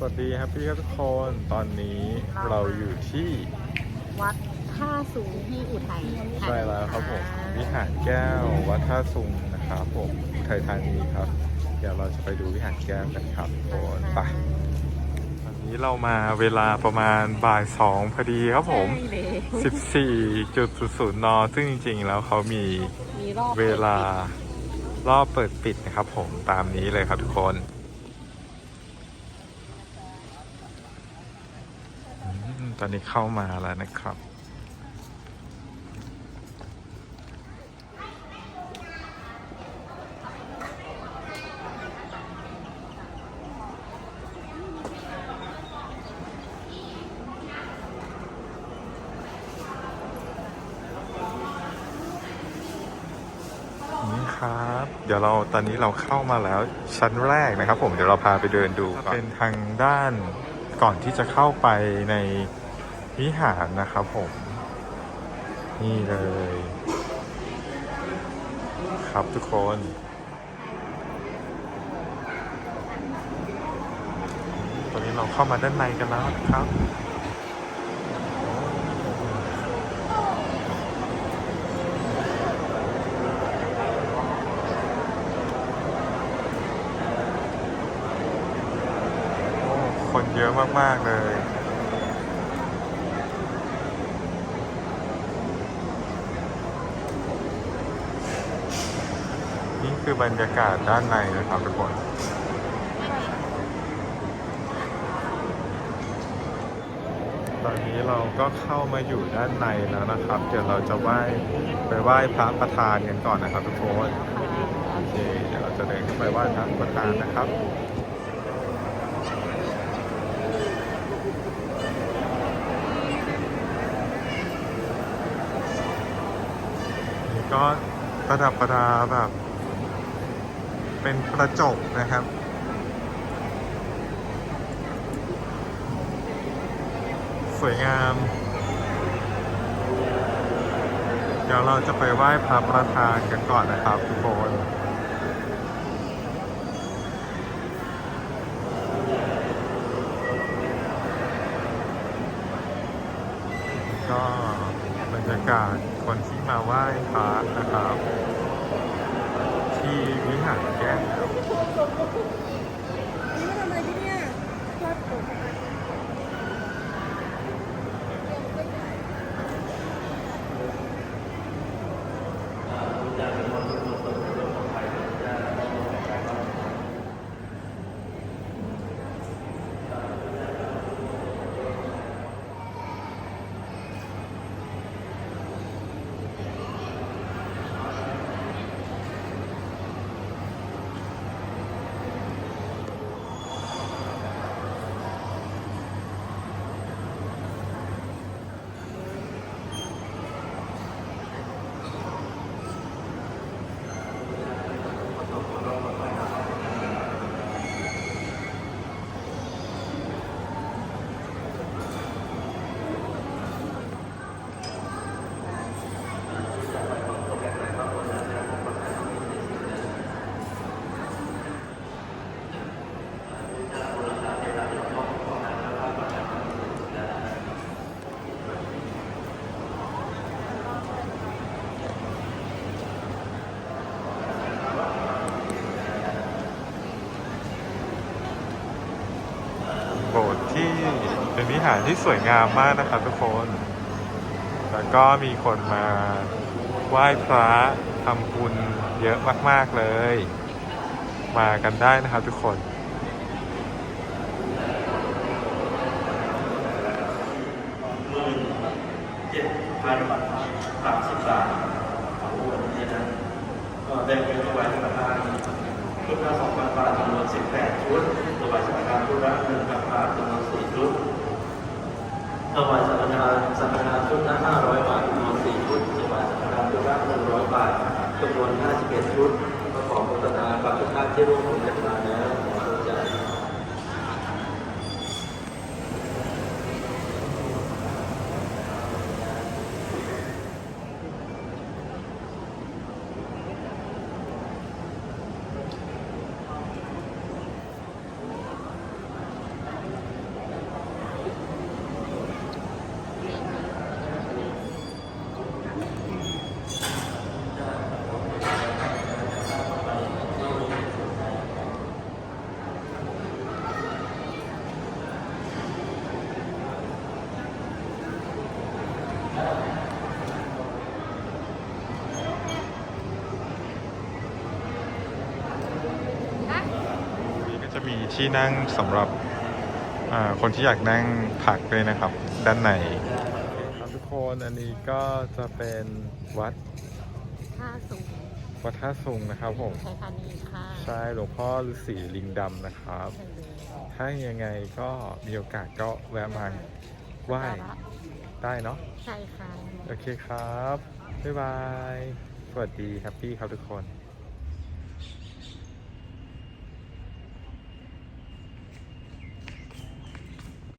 สวัสดีครับพี่ครับทุกคนตอนนี้เราอยู่ที่วัดท่าสูงที่อุทัยธานีใช่แล้วครับผมอ่าวิหารแก้ววัดท่าซุงนะครับผมอุทัยธานีครับ เดี๋ยวเราจะไปดูวิหารแก้วกันครับทุกคนไปตอนนี้เรามาเวลาประมาณบ่ายสองพอดีครับผมใช่เลย14.00 น ซึ่งจริง ๆ แล้วเขามีมีรอบเวลารอบเปิดปิดนะครับผมตามนี้เลยครับทุกคนอืม ตอนนี้เข้ามาแล้วนะครับ นี่ครับ เดี๋ยวเราตอนนี้เราเข้ามาแล้วชั้นแรกนะครับผมเดี๋ยวเราพาไปเดินดูก่อนเป็นทางด้านก่อนที่จะเข้าไปใน วิหารนะครับผม นี่เลย ครับทุกคน ตอนนี้เราเข้ามาด้านในกันแล้วครับคนเยอะมาก ๆ เลย นี่ คือบรรยากาศด้านในนะครับทุกคนตอนนี้เราก็เข้ามาอยู่ด้านในแล้วนะครับ เดี๋ยวเราจะไหว้ไปไหว้พระประธานกันก่อนนะครับทุกคนโอเคเดี๋ยวเราจะเดินเข้าไปไหว้พระประธานนะครับนี่ก็ประดับประดาแบบ เป็นกระจกนะครับ สวยงาม เดี๋ยวเราจะไปไหว้พระประธานกันก่อนนะครับทุกคนก็บรรยากาศคนที่มาไหว้พระนะครับ แก้วนี่มาทำอะไรที่เนี่ยวับผม เป็นวิหารที่สวยงามมากนะครับทุกคน แล้วก็มีคนมาไหว้พระทำบุญเยอะมาก ๆ เลย มากันได้นะครับทุกคนเจ็ดพันสามสิบบาทของวันนี้นะก็แบ่งเป็นถวายสังฆทานชุดละสองพันบาทจำนวนสิบแปดชุดถวายสังฆทานชุดละหนึ่งพันบาทจำนวนสี่ชุด ถวายสังฆทานสังฆทานชุดละห้าร้อยบาทจำนวนสี่ชุดถวายสังฆทานชุดละหนึ่งร้อยบาทจำนวนห้าสิบเอ็ดชุดก็ขอโฆษณากับทุกท่านที่ร่วมกันมาแล้วขอเข้าใจ น ที่นั่งสำหรับอ่าคนที่อยากนั่งพักด้วยนะครับ ด้านในครับทุกคนอันนี้ก็จะเป็นวัดท่าสูงวัดท่าสุงนะครับผมไทยธานีค่ะใช่หลวงพ่อฤาษีลิงดำนะครับใช่เลยถ้ายังไงก็มีโอกาสก็แวะมาไหว้ได้เนาะใช่ค่ะ โอเคครับ บ๊ายบาย สวัสดีแฮปปี้ครับทุกคน